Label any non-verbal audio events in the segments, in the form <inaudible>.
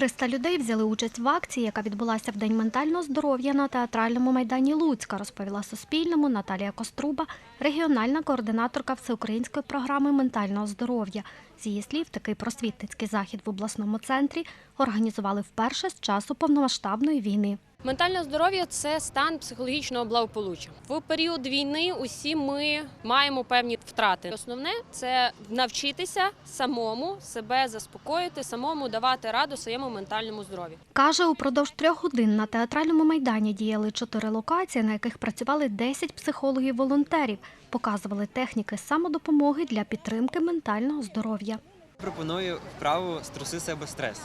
300 людей взяли участь в акції, яка відбулася в День ментального здоров'я на театральному майдані Луцька, розповіла Суспільному Наталія Коструба, регіональна координаторка всеукраїнської програми ментального здоров'я. З її слів, такий просвітницький захід в обласному центрі організували вперше з часу повномасштабної війни. Ментальне здоров'я це стан психологічного благополуччя. В період війни усі ми маємо певні втрати. Основне це навчитися самому себе заспокоїти, самому давати раду своєму ментальному здоров'ю. Каже, упродовж трьох годин на театральному майдані діяли чотири локації, на яких працювали 10 психологів-волонтерів, показували техніки самодопомоги для підтримки ментального здоров'я. Пропоную вправу струси себе стрес.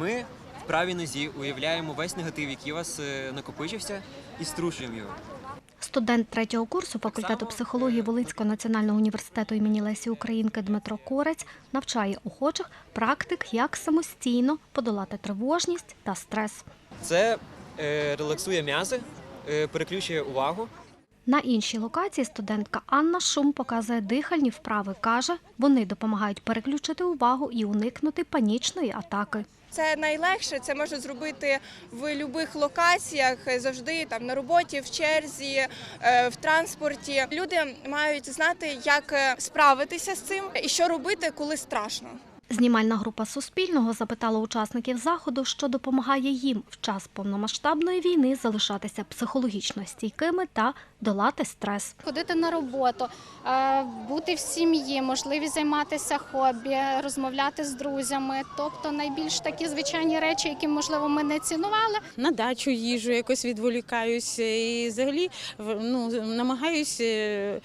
Ми в правій нозі уявляємо весь негатив, який у вас е, накопичився, і струшуємо його. Студент третього курсу факультету психології Волинського національного університету імені Лесі Українки Дмитро Корець навчає охочих практик, як самостійно подолати тривожність та стрес. Це е, релаксує м'язи, е, переключує увагу. На іншій локації студентка Анна Шум показує дихальні вправи. Каже, вони допомагають переключити увагу і уникнути панічної атаки. Це найлегше, це можна зробити в будь-яких локаціях, завжди там на роботі, в черзі, е, в транспорті. Люди мають знати, як е, справитися з цим і що робити, коли страшно. Знімальна група Суспільного запитала учасників заходу, що допомагає їм в час повномасштабної війни залишатися психологічно стійкими та долати стрес. ходити на роботу, е, бути в сім'ї, можливість займатися хобі, розмовляти з друзями. Тобто найбільш такі звичайні речі, які можливо ми не цінували. на дачу їжу, якось відволікаюся і взагалі ну, намагаюся е,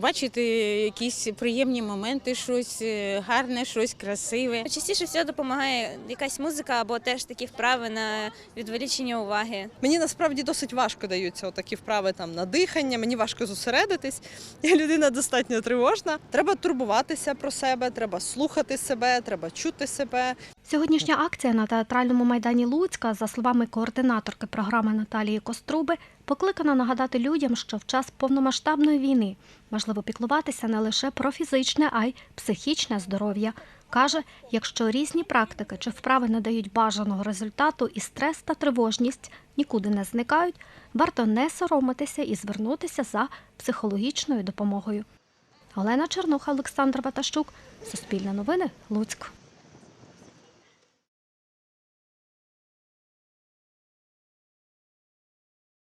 бачити якісь приємні моменти, щось е, гарне, щось красиве. Частіше всього допомагає якась музика або теж такі вправи на відволічення уваги. Мені насправді досить важко даються такі вправи там на дихання. Мені важко зосередитись. <laughs> Я людина достатньо тривожна. Треба турбуватися про себе, треба слухати себе, треба чути себе. Сьогоднішня акція на театральному майдані Луцька, за словами координаторки програми Наталії Коструби, покликана нагадати людям, що в час повномасштабної війни важливо піклуватися не лише про фізичне, а й психічне здоров'я. Каже, якщо різні практики чи вправи не дають бажаного результату і стрес та тривожність нікуди не зникають, варто не соромитися і звернутися за психологічною допомогою. Олена Чернуха, Олександр Ватащук, Суспільне новини, Луцьк.